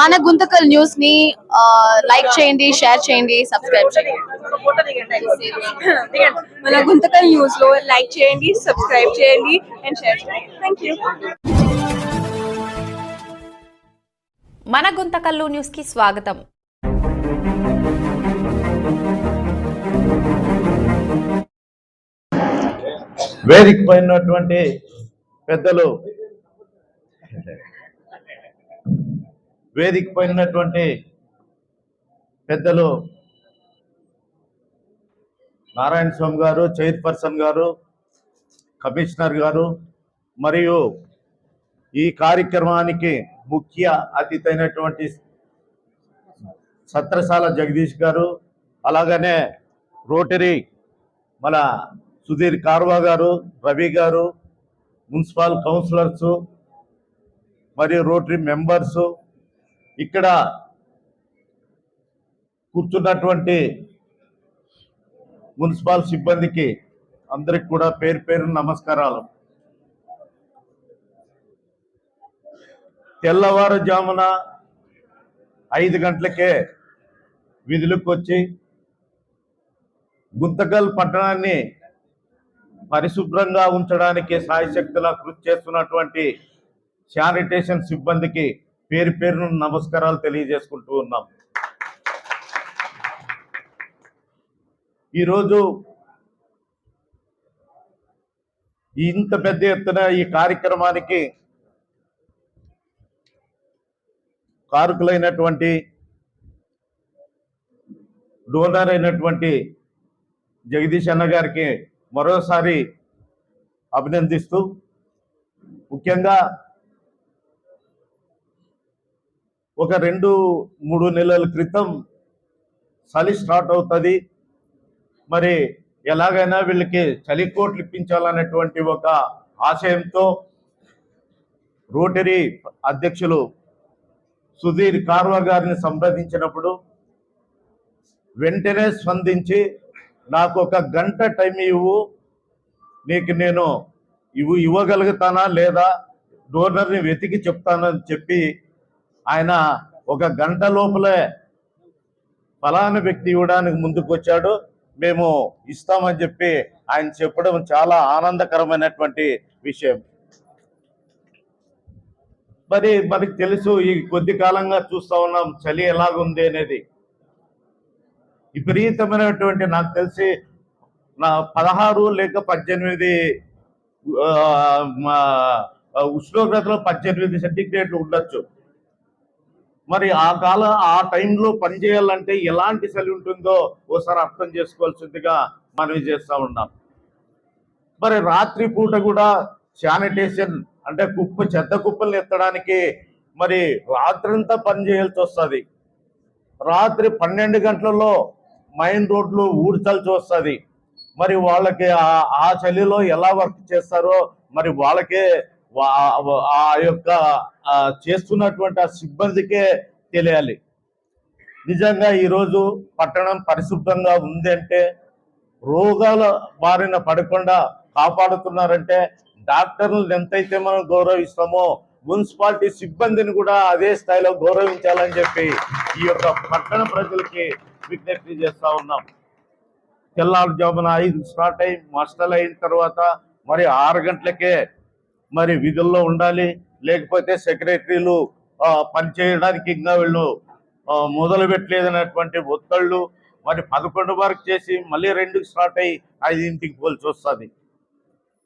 మన గుంతకల్ న్యూస్ని లైక్ చేయండి షేర్ చేయండి సబ్స్క్రైబ్ చేయండి. మన గుంతకల్ న్యూస్లో లైక్ చేయండి సబ్స్క్రైబ్ చేయండి అండ్ షేర్ చేయండి. థ్యాంక్ యూ మన గుంతకల్లు న్యూస్కి స్వాగతం. వేదిక పైనటువంటి పెద్దలు వేదిక పైనటువంటి పెద్దలు నారాయణ స్వామి గారు చైర్పర్సన్ గారు కమిషనర్ గారు మరియు ఈ కార్యక్రమానికి ముఖ్య అతిథి అయినటువంటి సత్రశాల జగదీష్ గారు అలాగనే రోటరీ మన సుధీర్ కార్వా గారు రవి గారు మున్సిపల్ కౌన్సిలర్స్ మరియు రోటరీ మెంబర్స్ ఇక్కడ కూర్చున్నటువంటి మున్సిపల్ సిబ్బందికి అందరికి కూడా పేరు పేరు నమస్కారాలు. తెల్లవారుజామున ఐదు గంటలకే విధులకు వచ్చి గుంతకల్ పట్టణాన్ని పరిశుభ్రంగా ఉంచడానికి సాయశక్తులా కృషి చేస్తున్నటువంటి శానిటేషన్ సిబ్బందికి పేరు పేరును నమస్కారాలు తెలియజేసుకుంటూ ఉన్నాం. ఈరోజు ఇంత పెద్ద ఎత్తున ఈ కార్యక్రమానికి కారుకులైనటువంటి డోనర్ అయినటువంటి జగదీష్ అన్న గారికి మరోసారి అభినందిస్తూ ముఖ్యంగా ఒక రెండు మూడు నెలల క్రితం చలి స్టార్ట్ అవుతుంది. మరి ఎలాగైనా వీళ్ళకి చలి కోట్లు ఇప్పించాలనేటువంటి ఒక ఆశయంతో రోటరీ అధ్యక్షులు సుధీర్ కార్వా గారిని సంప్రదించినప్పుడు వెంటనే స్పందించి నాకు ఒక గంట టైం ఇవ్వు. నీకు నేను ఇవ్వు ఇవ్వగలుగుతానా లేదా? డోనర్ని వెతికి చెప్తానని చెప్పి ఆయన ఒక గంట లోపలే ఫలానా వ్యక్తి ఇవ్వడానికి ముందుకు వచ్చాడు మేము ఇస్తామని చెప్పి ఆయన చెప్పడం చాలా ఆనందకరమైనటువంటి విషయం. మరి మనకి తెలుసు ఈ కొద్ది కాలంగా చూస్తా ఉన్నాం చలి ఎలాగుంది అనేది. విపరీతమైనటువంటి నాకు తెలిసి నా పదహారు లేక పద్దెనిమిది మా, ఉష్ణోగ్రతలో పద్దెనిమిది సెంటిగ్రేడ్లు ఉండొచ్చు. మరి ఆ కాల ఆ టైంలో పనిచేయాలంటే ఎలాంటి చలి ఉంటుందో ఓసారి అర్థం చేసుకోవాల్సిందిగా మనవి చేస్తూ ఉన్నాం. మరి రాత్రి పూట కూడా శానిటేషన్ అంటే కుప్ప చెత్త కుప్పల్ని ఎత్తడానికి మరి రాత్రంతా పని చేయాల్సి వస్తుంది. రాత్రి పన్నెండు గంటలలో మైన్ రోడ్లు ఊడ్చాల్సి వస్తుంది. మరి వాళ్ళకి ఆ- చలిలో ఎలా వర్క్ చేస్తారో మరి వాళ్ళకే ఆ యొక్క చేస్తున్నటువంటి ఆ సిబ్బందికే తెలియాలి. నిజంగా ఈరోజు పట్టణం పరిశుభ్రంగా ఉంది అంటే రోగాల బారిన పడకుండా కాపాడుతున్నారంటే డాక్టర్లను ఎంతైతే మనం గౌరవిస్తామో మున్సిపాలిటీ సిబ్బందిని కూడా అదే స్థాయిలో గౌరవించాలని చెప్పి ఈ యొక్క పట్టణ ప్రజలకి విజ్ఞప్తి చేస్తూ ఉన్నాం. తెల్లారుజామున ఐదు స్టార్ట్ అయి మస్టల్ అయిన తర్వాత మరి ఆరు గంటలకే మరి విధుల్లో ఉండాలి. లేకపోతే సెక్రటరీలు పనిచేయడానికి ఇంకా వీళ్ళు మొదలు పెట్టలేదనేటువంటి ఒత్తిళ్ళు మరి పదకొండు వరకు చేసి మళ్ళీ రెండుకి స్టార్ట్ అయ్యి ఐదింటికి పోల్చి వస్తుంది.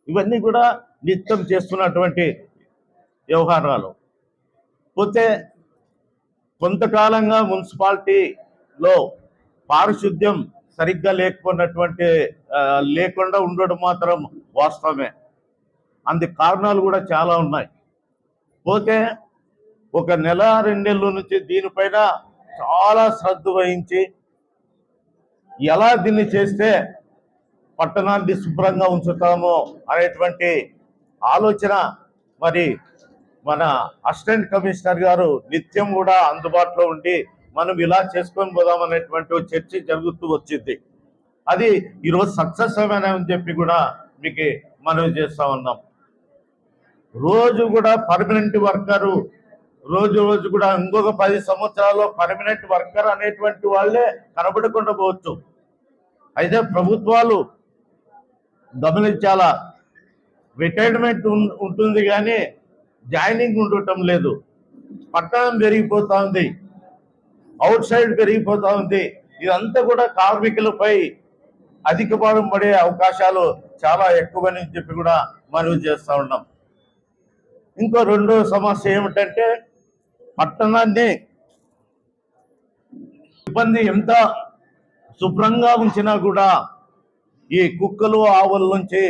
ఇవన్నీ కూడా నిత్యం చేస్తున్నటువంటి వ్యవహారాలు. పోతే కొంతకాలంగా మున్సిపాలిటీలో పారిశుద్ధ్యం సరిగ్గా లేకపోయినటువంటి లేకుండా ఉండడం మాత్రం వాస్తవమే. అందుకు కారణాలు కూడా చాలా ఉన్నాయి. పోతే ఒక నెల రెండు నెలల నుంచి దీనిపైన చాలా శ్రద్ధ వహించి ఎలా దీన్ని చేస్తే పట్టణాన్ని శుభ్రంగా ఉంచుతామో అనేటువంటి ఆలోచన మరి మన అసిస్టెంట్ కమిషనర్ గారు నిత్యం కూడా అందుబాటులో ఉండి మనం ఇలా చేసుకొని పోదాం అనేటువంటి చర్చ జరుగుతూ వచ్చింది. అది ఈరోజు సక్సెస్ అని చెప్పి కూడా మీకు మనవి చేస్తా ఉన్నాం. రోజు కూడా పర్మనెంట్ వర్కరు రోజు రోజు కూడా ఇంకొక పది సంవత్సరాల్లో పర్మనెంట్ వర్కర్ అనేటువంటి వాళ్ళే కనబడకుండా పోవచ్చు. అయితే ప్రభుత్వాలు గమనించాలా? రిటైర్మెంట్ ఉంటుంది కానీ జాయినింగ్ ఉండటం లేదు. పట్టణం పెరిగిపోతా ఉంది. అవుట్ సైడ్ పెరిగిపోతా ఉంది. ఇదంతా కూడా కార్మికులపై అధిక భారం పడే అవకాశాలు చాలా ఎక్కువని చెప్పి కూడా మనవి చేస్తా ఉన్నాం. ఇంకో రెండో సమస్య ఏమిటంటే పట్టణాన్ని ఇబ్బంది ఎంత శుభ్రంగా ఉంచినా కూడా ఈ కుక్కలు ఆవుల నుంచి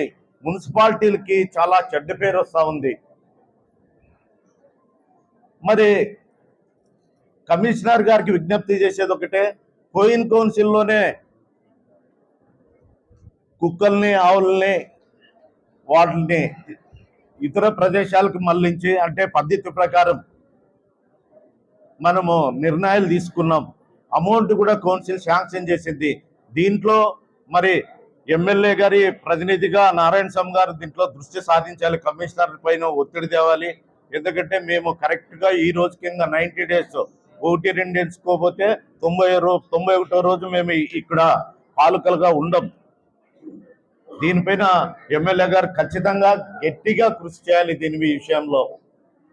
మున్సిపాలిటీలకి చాలా చెడ్డ పేరు వస్తూ ఉంది. మరి కమిషనర్ గారికి విజ్ఞప్తి చేసేది ఒకటే కోయిన్ కౌన్సిల్లోనే కుక్కల్ని ఆవుల్ని వాటిని ఇతర ప్రదేశాలకు మళ్ళించి అంటే పద్ధతి ప్రకారం మనము నిర్ణయాలు తీసుకున్నాం. అమౌంట్ కూడా కౌన్సిల్ శాంక్షన్ చేసింది. దీంట్లో మరి ఎమ్మెల్యే గారి ప్రతినిధిగా నారాయణ స్వామి గారు దీంట్లో దృష్టి సాధించాలి. కమిషనర్ పైన ఒత్తిడి తేవాలి. ఎందుకంటే మేము కరెక్ట్గా ఈ రోజు కింద నైంటీ డేస్ ఒకటి రెండు ఎంచుకోకపోతే తొంభై రో తొంభై ఒకటో రోజు మేము ఇక్కడ పాలకలుగా ఉండం. దీనిపైన ఎమ్మెల్యే గారు ఖచ్చితంగా గట్టిగా కృషి చేయాలి దీని విషయంలో.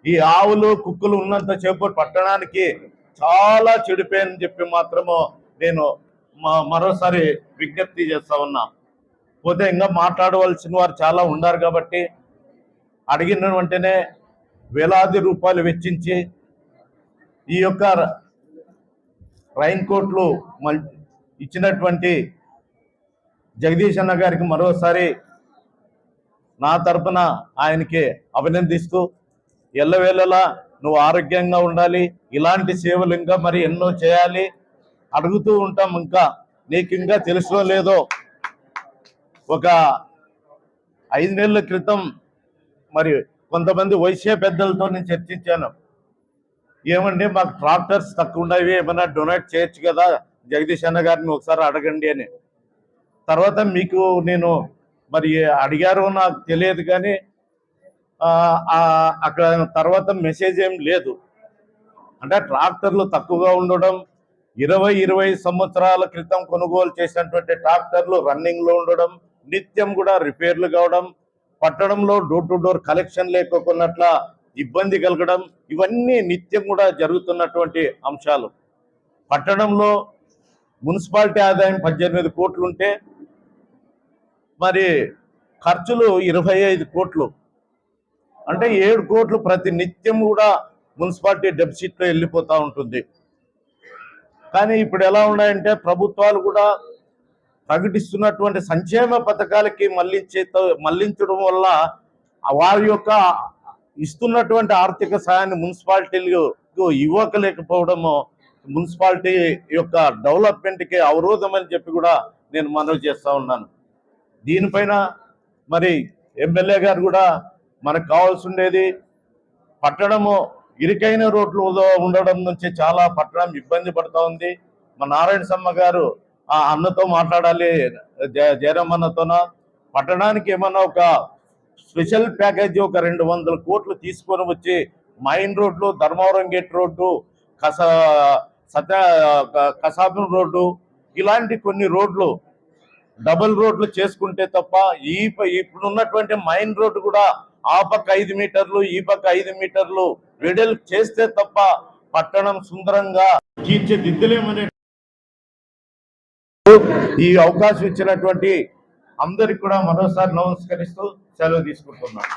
ఈ ఆవులు కుక్కలు ఉన్నంత సేపు పట్టణానికి చాలా చెడిపోయాయని చెప్పి మాత్రము నేను మరోసారి విజ్ఞప్తి చేస్తా ఉన్నా. పోతే ఇంకా మాట్లాడవలసిన వారు చాలా ఉన్నారు కాబట్టి అడిగిన వెంటనే వేలాది రూపాయలు వెచ్చించి ఈ యొక్క రైన్ కోట్లు ఇచ్చినటువంటి జగదీష్ అన్న గారికి మరోసారి నా తరపున ఆయనకి అభినందిస్తూ ఎల్లవేళలా నువ్వు ఆరోగ్యంగా ఉండాలి ఇలాంటి సేవలు ఇంకా మరి ఎన్నో చేయాలి అడుగుతూ ఉంటాం ఇంకా. నీకు ఇంకా తెలుసో లేదో ఒక ఐదు నెలల క్రితం మరి కొంతమంది వైశ్య పెద్దలతో నేను చర్చించాను. ఏమండి మాకు ట్రాక్టర్స్ తక్కువ ఉండేవి ఏమైనా డొనేట్ చేయొచ్చు కదా? జగదీష్ అన్న గారిని ఒకసారి అడగండి అని. తర్వాత మీకు నేను మరి అడిగారో నాకు తెలియదు కానీ అక్కడ తర్వాత మెసేజ్ ఏం లేదు. అంటే ట్రాక్టర్లు తక్కువగా ఉండడం ఇరవై ఇరవై సంవత్సరాల క్రితం కొనుగోలు చేసినటువంటి ట్రాక్టర్లు రన్నింగ్లో ఉండడం నిత్యం కూడా రిపేర్లు కావడం పట్టణంలో డోర్ టు డోర్ కలెక్షన్ లేకోకున్నట్ల ఇబ్బంది కలగడం ఇవన్నీ నిత్యం కూడా జరుగుతున్నటువంటి అంశాలు. పట్టణంలో మున్సిపాలిటీ ఆదాయం పద్దెనిమిది కోట్లు ఉంటే మరి ఖర్చులు ఇరవై ఐదు కోట్లు. అంటే ఏడు కోట్లు ప్రతి నిత్యం కూడా మున్సిపాలిటీ డెఫిసిట్లో వెళ్ళిపోతూ ఉంటుంది. కానీ ఇప్పుడు ఎలా ఉన్నాయంటే ప్రభుత్వాలు కూడా ప్రకటిస్తున్నటువంటి సంక్షేమ పథకాలకి మళ్ళించే మళ్ళించడం వల్ల వారి యొక్క ఇస్తున్నటువంటి ఆర్థిక సాయాన్ని మున్సిపాలిటీలకు ఇవ్వకలేకపోవడము మున్సిపాలిటీ యొక్క డెవలప్మెంట్కి అవరోధం అని చెప్పి కూడా నేను మనవి చేస్తూ ఉన్నాను. దీనిపైన మరి ఎమ్మెల్యే గారు కూడా మనకు కావాల్సి ఉండేది పట్టణము ఇరుకైన రోడ్లు ఉండడం నుంచి చాలా పట్టణం ఇబ్బంది పడుతూ ఉంది. మా నారాయణ సమ్మ గారు ఆ అన్నతో మాట్లాడాలి జయ జయరామ్ అన్నతోన పట్టణానికి ఏమన్నా ఒక స్పెషల్ ప్యాకేజీ ఒక రెండు వందల కోట్లు తీసుకొని వచ్చి మైన్ రోడ్లు ధర్మవరం గేట్ రోడ్డు కస సత్య కసాబం రోడ్డు ఇలాంటి కొన్ని రోడ్లు డబుల్ రోడ్లు చేసుకుంటే తప్ప ఈ ప- మైన్ రోడ్డు కూడా ఆ పక్క ఐదు మీటర్లు ఈ పక్క ఐదు మీటర్లు వెడల్ చేస్తే తప్ప పట్టణం సుందరంగా తీర్చిదిద్దలేమనే ఈ అవకాశం ఇచ్చినటువంటి అందరికి కూడా మరోసారి నమస్కరిస్తూ సెలవు తీసుకుంటున్నాను